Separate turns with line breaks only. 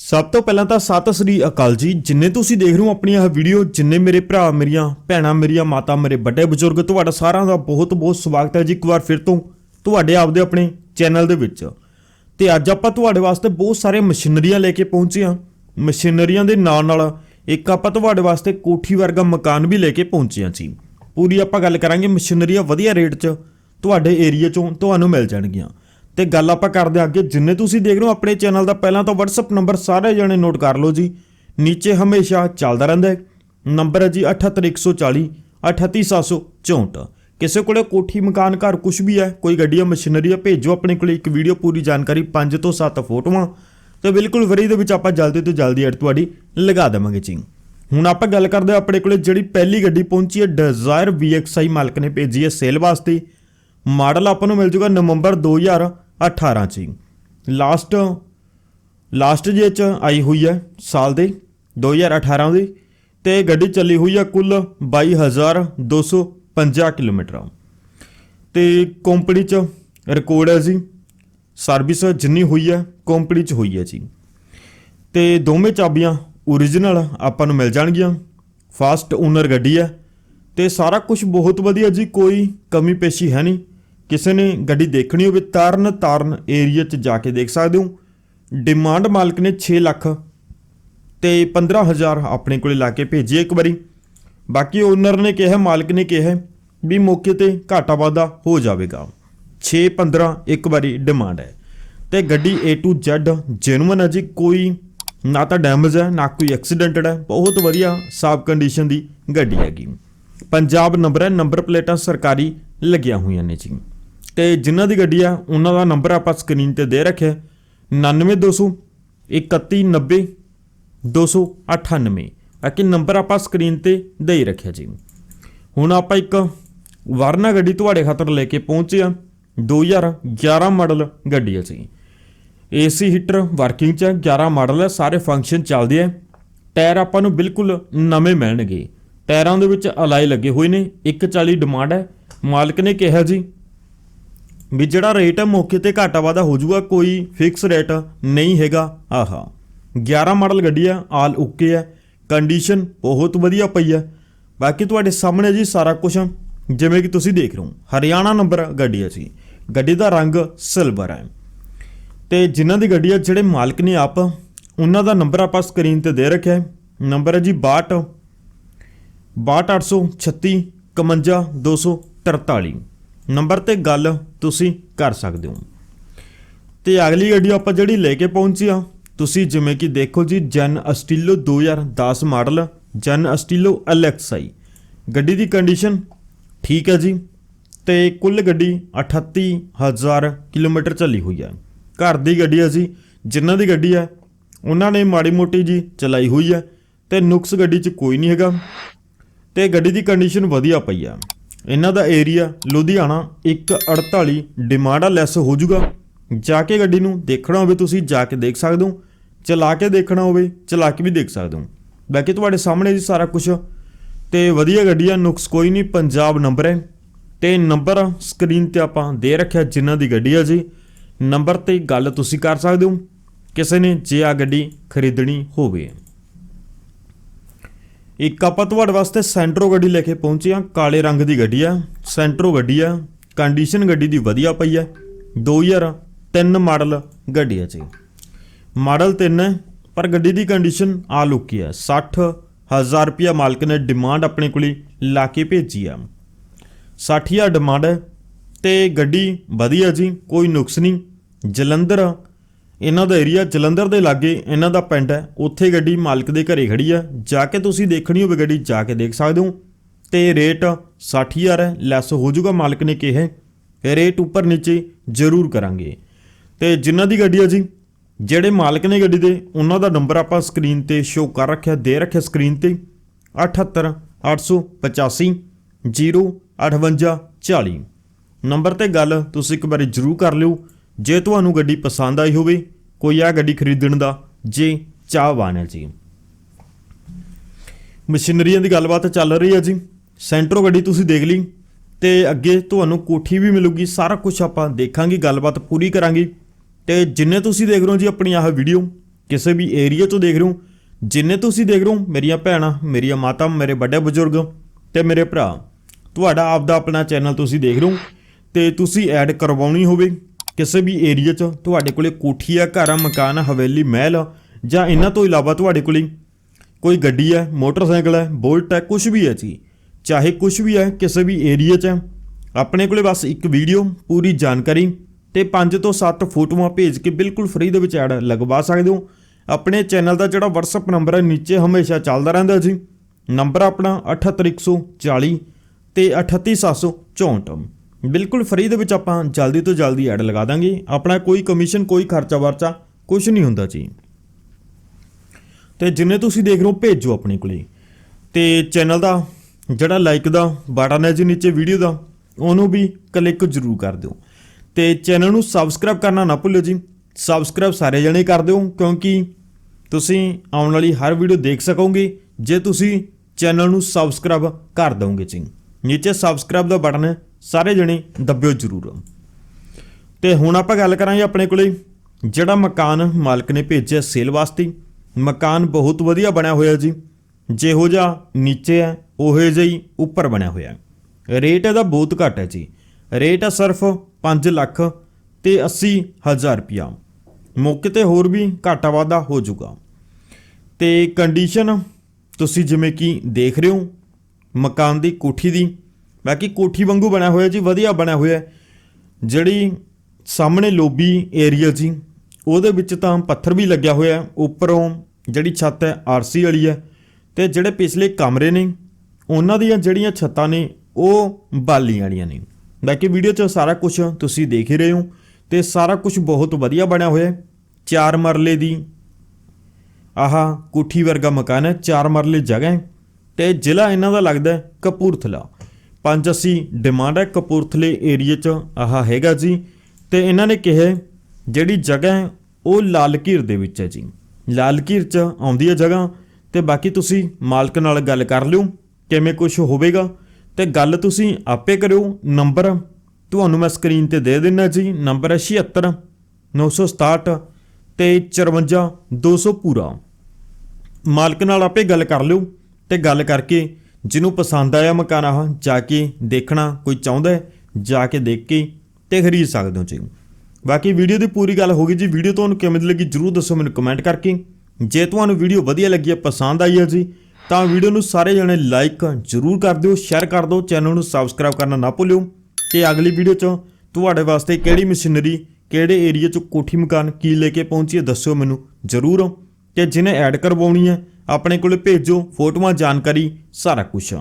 ਸਭ ਤੋਂ ਪਹਿਲਾਂ ਤਾਂ ਸਤਿ ਸ੍ਰੀ ਅਕਾਲ ਜੀ। ਜਿੰਨੇ ਤੁਸੀਂ ਦੇਖ ਰਹੇ ਹੋ ਆਪਣੀ ਇਹ ਵੀਡੀਓ ਜਿੰਨੇ ਮੇਰੇ ਭਰਾ, ਮੇਰੀਆਂ ਭੈਣਾਂ, ਮੇਰੀਆਂ ਮਾਤਾ, ਮੇਰੇ ਵੱਡੇ ਬਜ਼ੁਰਗ, ਤੁਹਾਡਾ ਸਾਰਿਆਂ ਦਾ ਬਹੁਤ ਬਹੁਤ ਸਵਾਗਤ ਹੈ ਜੀ ਇੱਕ ਵਾਰ ਫਿਰ ਤੋਂ ਤੁਹਾਡੇ ਆਪਦੇ ਆਪਣੇ ਚੈਨਲ ਦੇ ਵਿੱਚ। ਤੇ ਅੱਜ ਆਪਾਂ ਤੁਹਾਡੇ ਵਾਸਤੇ ਬਹੁਤ ਸਾਰੇ ਮਸ਼ੀਨਰੀਆਂ ਲੈ ਕੇ ਪਹੁੰਚੇ ਹਾਂ। ਮਸ਼ੀਨਰੀਆਂ ਦੇ ਨਾਲ ਨਾਲ ਇੱਕ ਆਪਾਂ ਤੁਹਾਡੇ ਵਾਸਤੇ ਕੋਠੀ ਵਰਗਾ ਮਕਾਨ ਵੀ ਲੈ ਕੇ ਪਹੁੰਚੇ ਹਾਂ ਜੀ। ਪੂਰੀ ਆਪਾਂ ਗੱਲ ਕਰਾਂਗੇ ਮਸ਼ੀਨਰੀਆਂ ਵਧੀਆ ਰੇਟ 'ਚ ਤੁਹਾਡੇ ਏਰੀਆ 'ਚੋਂ ਤੁਹਾਨੂੰ ਮਿਲ ਜਾਣਗੀਆਂ। ਤੇ ਗੱਲ ਆਪਾਂ ਕਰਦੇ ਹਾਂ ਅੱਗੇ। ਜਿੰਨੇ ਤੁਸੀਂ ਦੇਖ ਰਹੇ ਹੋ ਆਪਣੇ ਚੈਨਲ ਦਾ, ਪਹਿਲਾਂ ਤਾਂ WhatsApp ਨੰਬਰ ਸਾਰੇ ਜਣੇ ਨੋਟ ਕਰ ਲਓ ਜੀ। ਨੀਚੇ ਹਮੇਸ਼ਾ ਚੱਲਦਾ ਰਹਿੰਦਾ ਹੈ। ਨੰਬਰ ਹੈ ਜੀ 78140 38764 ਕਿਸੇ ਕੋਲੇ ਕੋਠੀ, ਮਕਾਨ, ਘਰ ਕੁਝ ਵੀ ਹੈ, ਕੋਈ ਗੱਡੀਆਂ ਮਸ਼ੀਨਰੀ ਆ ਭੇਜੋ ਆਪਣੇ ਕੋਲੇ ਇੱਕ ਵੀਡੀਓ ਪੂਰੀ ਜਾਣਕਾਰੀ 5 ਤੋਂ 7 ਫੋਟੋਆਂ। ਤੇ ਬਿਲਕੁਲ ਫਰੀ ਦੇ ਵਿੱਚ ਆਪਾਂ ਜਲਦੀ ਤੋਂ ਜਲਦੀ ਐਡ ਤੁਹਾਡੀ ਲਗਾ ਦੇਵਾਂਗੇ ਜੀ। ਹੁਣ ਆਪਾਂ ਗੱਲ ਕਰਦੇ ਹਾਂ ਆਪਣੇ ਕੋਲੇ ਜਿਹੜੀ ਪਹਿਲੀ ਗੱਡੀ ਪਹੁੰਚੀ ਹੈ ਡਿਜ਼ਾਇਰ VXI ਮਾਲਕ ਨੇ ਭੇਜੀ ਹੈ ਸੇਲ ਵਾਸਤੇ। ਮਾਡਲ ਆਪਾਂ ਨੂੰ ਮਿਲ ਜੂਗਾ ਨਵੰਬਰ 2018 ਚ ਲਾਸਟ ਲਾਸਟ ਜੇ ਚ ਆਈ ਹੋਈ ਹੈ ਸਾਲ ਦੇ 2018 ਦੀ, ਤੇ ਗੱਡੀ ਚੱਲੀ ਹੋਈ ਹੈ ਕੁੱਲ 22250 ਕਿਲੋਮੀਟਰ। ਤੇ ਕੰਪਨੀ ਚ ਰਿਕਾਰਡ ਹੈ ਜੀ ਸਰਵਿਸ ਜਿੰਨੀ ਹੋਈ ਹੈ ਕੰਪਨੀ ਚ ਹੋਈ ਹੈ ਜੀ। ਤੇ ਦੋਵੇਂ ਚਾਬੀਆਂ origignal ਆਪਾਂ ਨੂੰ ਮਿਲ ਜਾਣਗੀਆਂ ਫਾਸਟ ਓਨਰ ਗੱਡੀ ਹੈ, ਤੇ ਸਾਰਾ ਕੁਝ ਬਹੁਤ ਵਧੀਆ ਜੀ, ਕੋਈ ਕਮੀ ਪੇਸ਼ੀ ਹੈ ਨਹੀਂ। ਕਿਸੇ ਨੇ ਗੱਡੀ ਦੇਖਣੀ ਹੋਵੇ ਤਾਰਨ ਤਾਰਨ ਏਰੀਆ 'ਚ ਜਾ ਕੇ ਦੇਖ ਸਕਦੇ ਹੋ। ਡਿਮਾਂਡ ਮਾਲਕ ਨੇ 6 ਲੱਖ ਤੇ 15000 ਆਪਣੇ ਕੋਲੇ ਲਾ ਕੇ ਭੇਜੀ ਇੱਕ ਵਾਰੀ। ਬਾਕੀ ਓਨਰ ਨੇ ਕਿਹਾ, ਮਾਲਕ ਨੇ ਕਿਹਾ ਵੀ ਮੌਕੇ ਤੇ ਘਾਟਾ ਵਾਧਾ ਹੋ ਜਾਵੇਗਾ। 6 15 ਇੱਕ ਵਾਰੀ ਡਿਮਾਂਡ ਹੈ। ਤੇ ਗੱਡੀ A to Z ਜੈਨੂਇਨ ਹੈ ਜੀ, ਕੋਈ ਨਾ ਤਾਂ ਡੈਮੇਜ ਹੈ, ਨਾ ਕੋਈ ਐਕਸੀਡੈਂਟਡ ਹੈ, ਬਹੁਤ ਵਧੀਆ ਸਾਫ਼ ਕੰਡੀਸ਼ਨ ਦੀ ਗੱਡੀ ਹੈਗੀ। ਪੰਜਾਬ ਨੰਬਰ ਹੈ ਨੰਬਰ ਪਲੇਟਾਂ ਸਰਕਾਰੀ ਲੱਗੀਆਂ ਹੋਈਆਂ ਨੇ ਜੀ। ਤੇ ਜਿਨ੍ਹਾਂ ਦੀ ਗੱਡੀ ਆ ਉਹਨਾਂ ਦਾ ਨੰਬਰ ਆਪਾਂ ਸਕਰੀਨ ਤੇ ਦੇ ਰੱਖਿਆ 99200 3190 298 ਬਾਕੀ ਨੰਬਰ ਆਪਾਂ ਸਕਰੀਨ ਤੇ ਦੇ ਹੀ ਰੱਖਿਆ ਜੀ। ਹੁਣ ਆਪਾਂ ਇੱਕ ਵਰਨਾ ਗੱਡੀ ਤੁਹਾਡੇ ਖਾਤਰ ਲੈ ਕੇ ਪਹੁੰਚੇ ਆ 2011 ਮਾਡਲ ਗੱਡੀ ਹੈ ਜੀ। ਏਸੀ ਹੀਟਰ ਵਰਕਿੰਗ ਚ ਹੈ, 11 ਮਾਡਲ ਹੈ ਸਾਰੇ ਫੰਕਸ਼ਨ ਚੱਲਦੇ ਆ। ਟਾਇਰ ਆਪਾਂ ਨੂੰ ਬਿਲਕੁਲ ਨਵੇਂ ਮਿਲਣਗੇ। ਟਾਇਰਾਂ ਦੇ ਵਿੱਚ ਅਲਾਈ ਲੱਗੇ ਹੋਏ ਨੇ 140 ਡਿਮਾਂਡ ਹੈ। ਮਾਲਕ ਨੇ ਕਿਹਾ ਜੀ ਵੀ ਜਿਹੜਾ ਰੇਟ ਹੈ ਮੌਕੇ ਤੇ ਘਾਟਾ ਵਾਧਾ ਹੋ ਜਾਊਗਾ, ਕੋਈ ਫਿਕਸ ਰੇਟ ਨਹੀਂ ਹੈਗਾ। ਆਹਾ 11 ਮਾਡਲ ਗੱਡੀ ਆ ਆਲ ਓਕੇ ਹੈ ਕੰਡੀਸ਼ਨ ਬਹੁਤ ਵਧੀਆ ਪਈ ਹੈ ਬਾਕੀ ਤੁਹਾਡੇ ਸਾਹਮਣੇ ਜੀ ਸਾਰਾ ਕੁਝ ਜਿਵੇਂ ਕਿ ਤੁਸੀਂ ਦੇਖ ਰਹੇ ਹੋ, ਹਰਿਆਣਾ ਨੰਬਰ ਗੱਡੀ ਹੈ ਜੀ। ਗੱਡੀ ਦਾ ਰੰਗ ਸਿਲਵਰ ਹੈ ਤੇ ਜਿਨ੍ਹਾਂ ਦੀ ਗੱਡੀ ਹੈ ਜਿਹੜੇ ਮਾਲਕ ਨੇ ਆਪ, ਉਹਨਾਂ ਦਾ ਨੰਬਰ ਆਪਾਂ ਸਕਰੀਨ ਤੇ ਦੇ ਰੱਖਿਆ ਹੈ। ਨੰਬਰ ਹੈ ਜੀ 62 62836 51243 ਨੰਬਰ ਤੇ ਗੱਲ ਤੁਸੀਂ ਕਰ ਸਕਦੇ ਹੋ। ਤੇ ਅਗਲੀ ਗੱਡੀ ਆਪਾਂ ਜਿਹੜੀ ਲੈ ਕੇ ਪਹੁੰਚੀ ਆ ਤੁਸੀਂ ਜਿਵੇਂ ਕਿ ਦੇਖੋ ਜੀ, ਜਨ ਅਸਟੀਲੋ 2010 ਮਾਡਲ, ਜਨ ਅਸਟੀਲੋ LXI ਗੱਡੀ ਦੀ ਕੰਡੀਸ਼ਨ ਠੀਕ ਹੈ ਜੀ, ਤੇ ਕੁੱਲ ਗੱਡੀ 38000 ਕਿਲੋਮੀਟਰ ਚੱਲੀ ਹੋਈ ਹੈ। ਘਰ ਦੀ ਗੱਡੀ ਹੈ ਜੀ, ਜਿਨ੍ਹਾਂ ਦੀ ਗੱਡੀ ਹੈ, ਉਹਨਾਂ ਨੇ ਮਾੜੀ ਮੋਟੀ ਜੀ ਚਲਾਈ ਹੋਈ ਹੈ, ਤੇ ਨੁਕਸ ਗੱਡੀ 'ਚ ਕੋਈ ਨਹੀਂ ਹੈਗਾ। ਤੇ ਗੱਡੀ ਦੀ ਕੰਡੀਸ਼ਨ ਵਧੀਆ ਪਈ ਆ ਇਹਨਾਂ ਦਾ ਏਰੀਆ ਲੁਧਿਆਣਾ 148 ਡਿਮਾਂਡ ਆ ਲੈਸ ਹੋ ਜਾਊਗਾ ਜਾ ਕੇ ਗੱਡੀ ਨੂੰ ਦੇਖਣਾ ਹੋਵੇ ਤੁਸੀਂ, ਜਾ ਕੇ ਦੇਖ ਸਕਦੇ ਹੋ। ਚਲਾ ਕੇ ਦੇਖਣਾ ਹੋਵੇ, ਚਲਾ ਕੇ ਵੀ ਦੇਖ ਸਕਦੇ ਹੋ। ਬਾਕੀ ਤੁਹਾਡੇ ਸਾਹਮਣੇ ਜੀ ਸਾਰਾ ਕੁਝ ਤੇ ਵਧੀਆ ਗੱਡੀ ਆ ਨੁਕਸ ਕੋਈ ਨਹੀਂ, ਪੰਜਾਬ ਨੰਬਰ ਹੈ। ਤੇ ਨੰਬਰ ਸਕਰੀਨ ਤੇ ਆਪਾਂ ਦੇ ਰੱਖਿਆ ਜਿਨ੍ਹਾਂ ਦੀ ਗੱਡੀ ਆ ਜੀ। ਨੰਬਰ ਤੇ ਗੱਲ ਤੁਸੀਂ ਕਰ ਸਕਦੇ ਹੋ। ਕਿਸੇ ਨੇ ਜੇ ਆ ਗੱਡੀ ਖਰੀਦਣੀ ਹੋਵੇ। ਇੱਕ ਆਪਾਂ ਤੁਹਾਡੇ ਵਾਸਤੇ ਸੈਂਟਰੋ ਗੱਡੀ ਲੈ ਕੇ ਪਹੁੰਚੇ ਆ ਕਾਲੇ ਰੰਗ ਦੀ ਗੱਡੀ ਆ, ਸੈਂਟਰੋ ਗੱਡੀ ਆ ਕੰਡੀਸ਼ਨ ਗੱਡੀ ਦੀ ਵਧੀਆ ਪਈ ਆ 2003 ਮਾਡਲ ਗੱਡੀ ਆ ਜੀ। ਮਾਡਲ 3 ਹੈ, ਪਰ ਗੱਡੀ ਦੀ ਕੰਡੀਸ਼ਨ ਆ ਲੁਕੀ ਆ 60000 ਰੁਪਿਆ ਮਾਲਕ ਨੇ ਡਿਮਾਂਡ ਆਪਣੇ ਕੋਲੇ ਲਾ ਕੇ ਭੇਜੀ ਆ। 60000 ਡਿਮਾਂਡ ਹੈ ਤੇ ਗੱਡੀ ਵਧੀਆ ਜੀ, ਕੋਈ ਨੁਕਸ ਨਹੀਂ, ਜਲੰਧਰ ਇਹਨਾਂ ਦਾ ਏਰੀਆ ਜਲੰਧਰ ਦੇ ਲਾਗੇ, ਇਹਨਾਂ ਦਾ ਪਿੰਡ ਹੈ। ਉੱਥੇ ਗੱਡੀ ਮਾਲਕ ਦੇ ਘਰੇ ਖੜੀ ਆ ਜਾ ਕੇ ਤੁਸੀਂ ਦੇਖਣੀ ਹੋਵੇ ਗੱਡੀ, ਜਾ ਕੇ ਦੇਖ ਸਕਦੇ ਹੋ। ਤੇ ਰੇਟ 60000 ਹੈ ਲੈਸ ਹੋ ਜਾਊਗਾ, ਮਾਲਕ ਨੇ ਕਿਹਾ ਰੇਟ ਉੱਪਰ ਨੀਚੇ ਜ਼ਰੂਰ ਕਰਾਂਗੇ। ਤੇ ਜਿਨ੍ਹਾਂ ਦੀ ਗੱਡੀ ਆ ਜੀ, ਜਿਹੜੇ ਮਾਲਕ ਨੇ ਗੱਡੀ ਦੇ, ਉਹਨਾਂ ਦਾ ਨੰਬਰ ਆਪਾਂ ਸਕਰੀਨ ਤੇ ਸ਼ੋਅ ਕਰ ਰੱਖਿਆ, ਦੇ ਰੱਖਿਆ ਸਕਰੀਨ ਤੇ। 78 885 058 40 ਨੰਬਰ ਤੇ ਗੱਲ ਤੁਸੀਂ ਇੱਕ ਵਾਰੀ ਜ਼ਰੂਰ ਕਰ ਲਿਓ। ਜੇ ਤੁਹਾਨੂੰ ਗੱਡੀ ਪਸੰਦ ਆਈ ਹੋਵੇ, ਕੋਈ ਆ ਗੱਡੀ ਖਰੀਦਣ ਦਾ, ਜੇ ਚਾਹਵਾਨ ਹੈ ਜੀ। ਮਸ਼ੀਨਰੀਆਂ ਦੀ ਗੱਲਬਾਤ ਚੱਲ ਰਹੀ ਹੈ ਜੀ। ਸੈਂਟਰੋ ਗੱਡੀ ਤੁਸੀਂ ਦੇਖ ਲਈ ਤੇ ਅੱਗੇ ਤੁਹਾਨੂੰ ਕੋਠੀ ਵੀ ਮਿਲੂਗੀ, ਸਾਰਾ ਕੁਝ ਆਪਾਂ ਦੇਖਾਂਗੇ, ਗੱਲਬਾਤ ਪੂਰੀ ਕਰਾਂਗੇ। ਤੇ ਜਿੰਨੇ ਤੁਸੀਂ ਦੇਖ ਰਹੇ ਹੋ ਜੀ ਆਪਣੀ ਆਹ ਵੀਡੀਓ, ਕਿਸੇ ਵੀ ਏਰੀਆ ਤੋਂ ਦੇਖ ਰਹੇ ਹੋ, ਜਿੰਨੇ ਤੁਸੀਂ ਦੇਖ ਰਹੇ ਹੋ, ਮੇਰੀਆਂ ਭੈਣਾਂ, ਮੇਰੀਆਂ ਮਾਤਾ, ਮੇਰੇ ਵੱਡੇ ਬਜ਼ੁਰਗ ਤੇ ਮੇਰੇ ਭਰਾ, ਤੁਹਾਡਾ ਆਪਦਾ ਆਪਣਾ ਚੈਨਲ ਤੁਸੀਂ ਦੇਖ ਰਹੇ ਹੋ ਤੇ ਤੁਸੀਂ ਐਡ ਕਰਵਾਉਣੀ ਹੋਵੇ ਕਿਸੇ ਵੀ ਏਰੀਆ 'ਚ ਤੁਹਾਡੇ ਕੋਲੇ ਕੋਠੀ ਆ ਘਰ ਆ ਮਕਾਨ ਆ ਹਵੇਲੀ ਮਹਿਲ ਆ, ਜਾਂ ਇਹਨਾਂ ਤੋਂ ਇਲਾਵਾ ਤੁਹਾਡੇ ਕੋਲੇ ਕੋਈ ਗੱਡੀ ਹੈ ਮੋਟਰਸਾਈਕਲ ਹੈ ਬੁਲਟ ਹੈ ਕੁਝ ਵੀ ਹੈ ਜੀ ਚਾਹੇ ਕੁਝ ਵੀ ਹੈ ਕਿਸੇ ਵੀ ਏਰੀਆ 'ਚ ਹੈ, ਆਪਣੇ ਕੋਲੇ ਬਸ ਇੱਕ ਵੀਡੀਓ ਪੂਰੀ ਜਾਣਕਾਰੀ ਤੇ 5 ਤੋਂ 7 ਫੋਟੋਆਂ ਭੇਜ ਕੇ ਬਿਲਕੁਲ ਫ੍ਰੀ ਦੇ ਵਿੱਚ ਐਡ ਲਗਵਾ ਸਕਦੇ ਹੋ। ਆਪਣੇ ਚੈਨਲ ਦਾ ਜਿਹੜਾ WhatsApp ਨੰਬਰ ਹੈ ਨੀਚੇ ਹਮੇਸ਼ਾ ਚੱਲਦਾ ਰਹਿੰਦਾ ਜੀ। ਨੰਬਰ ਆਪਣਾ 78140 ਤੇ 38764 ਬਿਲਕੁਲ ਫ੍ਰੀ ਦੇ ਵਿੱਚ ਆਪਾਂ ਜਲਦੀ ਤੋਂ ਜਲਦੀ ਐਡ ਲਗਾ ਦਾਂਗੇ। ਆਪਣਾ ਕੋਈ ਕਮਿਸ਼ਨ ਕੋਈ ਖਰਚਾ ਵਰਚਾ ਕੁਝ ਨਹੀਂ ਹੁੰਦਾ ਜੀ। ਤੇ ਜਿੰਨੇ ਤੁਸੀਂ ਦੇਖ ਰਹੇ ਹੋ, ਭੇਜੋ ਆਪਣੇ ਕੋਲੇ। ਤੇ ਚੈਨਲ ਦਾ ਜਿਹੜਾ ਲਾਈਕ ਦਾ ਬਟਨ ਹੈ ਜੀ ਨੀਚੇ ਵੀਡੀਓ ਦਾ, ਉਹਨੂੰ ਵੀ ਕਲਿੱਕ ਜ਼ਰੂਰ ਕਰ ਦਿਓ। ਤੇ ਚੈਨਲ ਨੂੰ ਸਬਸਕ੍ਰਾਈਬ ਕਰਨਾ ਨਾ ਭੁੱਲਿਓ ਜੀ। ਸਬਸਕ੍ਰਾਈਬ ਸਾਰੇ ਜਣੇ ਕਰ ਦਿਓ, ਕਿਉਂਕਿ ਤੁਸੀਂ ਆਉਣ ਵਾਲੀ ਹਰ ਵੀਡੀਓ ਦੇਖ ਸਕੋਗੇ। ਜੇ ਤੁਸੀਂ ਚੈਨਲ ਨੂੰ ਸਬਸਕ੍ਰਾਈਬ ਕਰ ਦੋਗੇ ਜੀ। ਨੀਚੇ ਸਬਸਕ੍ਰਾਈਬ ਦਾ ਬਟਨ ਹੈ ਸਾਰੇ ਜਣੇ ਦੱਬਿਓ ਜ਼ਰੂਰ। ਤੇ ਹੁਣ ਆਪਾਂ ਗੱਲ ਕਰਾਂਗੇ ਆਪਣੇ ਕੋਲੇ, ਜਿਹੜਾ ਮਕਾਨ ਮਾਲਕ ਨੇ ਭੇਜਿਆ ਸੇਲ ਵਾਸਤੇ। ਮਕਾਨ ਬਹੁਤ ਵਧੀਆ ਬਣਿਆ ਹੋਇਆ ਜੀ। ਜਿਹੋ ਜਿਹਾ ਨੀਚੇ ਹੈ, ਉਹੇ ਜਿਹਾ ਹੀ ਉੱਪਰ ਬਣਿਆ ਹੋਇਆ। ਰੇਟ ਇਹਦਾ ਬਹੁਤ ਘੱਟ ਹੈ ਜੀ। ਰੇਟ ਹੈ ਸਿਰਫ 5 ਲੱਖ ਤੇ 80 ਹਜ਼ਾਰ ਰੁਪਿਆ ਮੌਕੇ ਤੇ ਹੋਰ ਵੀ ਘਾਟਾ ਵਾਧਾ ਹੋ ਜਾਊਗਾ। ਤੇ ਕੰਡੀਸ਼ਨ ਤੁਸੀਂ ਜਿਵੇਂ ਕਿ ਦੇਖ ਰਹੇ ਹੋ ਮਕਾਨ ਦੀ ਕੋਠੀ ਦੀ। ਬਾਕੀ ਕੋਠੀ ਵਾਂਗੂ ਬਣਿਆ ਹੋਇਆ ਜੀ, ਵਧੀਆ ਬਣਿਆ ਹੋਇਆ ਜਿਹੜੀ ਸਾਹਮਣੇ ਲੋਬੀ ਏਰੀਆ ਜੀ, ਉਹਦੇ ਵਿੱਚ ਤਾਂ ਪੱਥਰ ਵੀ ਲੱਗਿਆ ਹੋਇਆ ਉੱਪਰੋਂ ਜਿਹੜੀ ਛੱਤ ਹੈ ਆਰਸੀ ਵਾਲੀ ਹੈ। ਤੇ ਜਿਹੜੇ ਪਿਛਲੇ ਕਮਰੇ ਨੇ, ਉਹਨਾਂ ਦੀਆਂ ਜਿਹੜੀਆਂ ਛੱਤਾਂ ਨੇ, ਉਹ ਬਾਲੀ ਵਾਲੀਆਂ ਨੇ। ਬਾਕੀ ਵੀਡੀਓ 'ਚ ਸਾਰਾ ਕੁਝ ਤੁਸੀਂ ਦੇਖ ਹੀ ਰਹੇ ਹੋ ਤੇ ਸਾਰਾ ਕੁਝ ਬਹੁਤ ਵਧੀਆ ਬਣਿਆ ਹੋਇਆ ਚਾਰ ਮਰਲੇ ਦੀ ਆਹ ਕੋਠੀ ਵਰਗਾ ਮਕਾਨ ਹੈ, ਚਾਰ ਮਰਲੇ ਜਗ੍ਹਾ ਹੈ। ਤੇ ਜ਼ਿਲ੍ਹਾ ਇਹਨਾਂ ਦਾ ਲੱਗਦਾ ਹੈ ਕਪੂਰਥਲਾ। ਪੰਜ ਅਸੀਂ ਡਿਮਾਂਡ ਹੈ ਕਪੂਰਥਲੇ ਏਰੀਆ 'ਚ, ਆਹ ਹੈਗਾ ਜੀ। ਤੇ ਇਹਨਾਂ ਨੇ ਕਿਹਾ ਜਿਹੜੀ ਜਗ੍ਹਾ ਹੈ, ਉਹ ਲਾਲਕੀਰ ਦੇ ਵਿੱਚ ਹੈ ਜੀ। ਲਾਲਕੀਰ 'ਚ ਆਉਂਦੀ ਹੈ ਜਗ੍ਹਾ। ਤੇ ਬਾਕੀ ਤੁਸੀਂ ਮਾਲਕ ਨਾਲ ਗੱਲ ਕਰ ਲਿਓ, ਕਿਵੇਂ ਕੁਝ ਹੋਵੇਗਾ। ਤੇ ਗੱਲ ਤੁਸੀਂ ਆਪੇ ਕਰਿਓ, ਨੰਬਰ ਤੁਹਾਨੂੰ ਮੈਂ ਸਕਰੀਨ ਤੇ ਦੇ ਦਿੰਦਾ ਜੀ। ਨੰਬਰ ਹੈ 76 967 ਤੇ 54 200 ਪੂਰਾ। ਮਾਲਕ ਨਾਲ ਆਪੇ ਗੱਲ ਕਰ ਲਿਓ। ਤੇ ਗੱਲ ਕਰਕੇ ਜਿਹਨੂੰ ਪਸੰਦ ਆਇਆ ਮਕਾਨ ਆਹ ਜਾ ਕੇ ਦੇਖਣਾ, ਕੋਈ ਚਾਹੁੰਦਾ ਹੈ, ਜਾ ਕੇ ਦੇਖ ਕੇ ਤੇ ਖਰੀਦ ਸਕਦੇ ਹੋ ਜੀ ਬਾਕੀ ਵੀਡੀਓ ਦੀ ਪੂਰੀ ਗੱਲ ਹੋ ਗਈ ਜੀ। ਵੀਡੀਓ ਤੁਹਾਨੂੰ ਕਿਵੇਂ ਦੀ ਲੱਗੀ ਜਰੂਰ ਦੱਸੋ ਮੈਨੂੰ ਕਮੈਂਟ ਕਰਕੇ। ਜੇ ਤੁਹਾਨੂੰ ਵੀਡੀਓ ਵਧੀਆ ਲੱਗੀ ਹੈ, ਪਸੰਦ ਆਈ ਹੈ ਜੀ, ਤਾਂ ਵੀਡੀਓ ਨੂੰ ਸਾਰੇ ਜਣੇ ਲਾਈਕ ਜਰੂਰ ਕਰ ਦਿਓ ਸ਼ੇਅਰ ਕਰ ਦਿਓ ਚੈਨਲ ਨੂੰ ਸਬਸਕ੍ਰਾਈਬ ਕਰਨਾ ਨਾ ਭੁੱਲਿਓ। ਕਿ ਅਗਲੀ ਵੀਡੀਓ 'ਚ ਤੁਹਾਡੇ ਵਾਸਤੇ ਕਿਹੜੀ ਮਸ਼ੀਨਰੀ, ਕਿਹੜੇ ਏਰੀਆ 'ਚ ਕੋਠੀ ਮਕਾਨ ਕੀ ਲੈ ਕੇ ਪਹੁੰਚੀ ਹੈ, ਦੱਸਿਓ ਮੈਨੂੰ ਜਰੂਰ। ਤੇ ਜਿਹਨੇ ਐਡ ਕਰਵਾਉਣੀ ਹੈ ਆਪਣੇ ਕੋਲ ਭੇਜੋ ਫੋਟੋਆਂ ਜਾਣਕਾਰੀ ਸਾਰਾ ਕੁਝ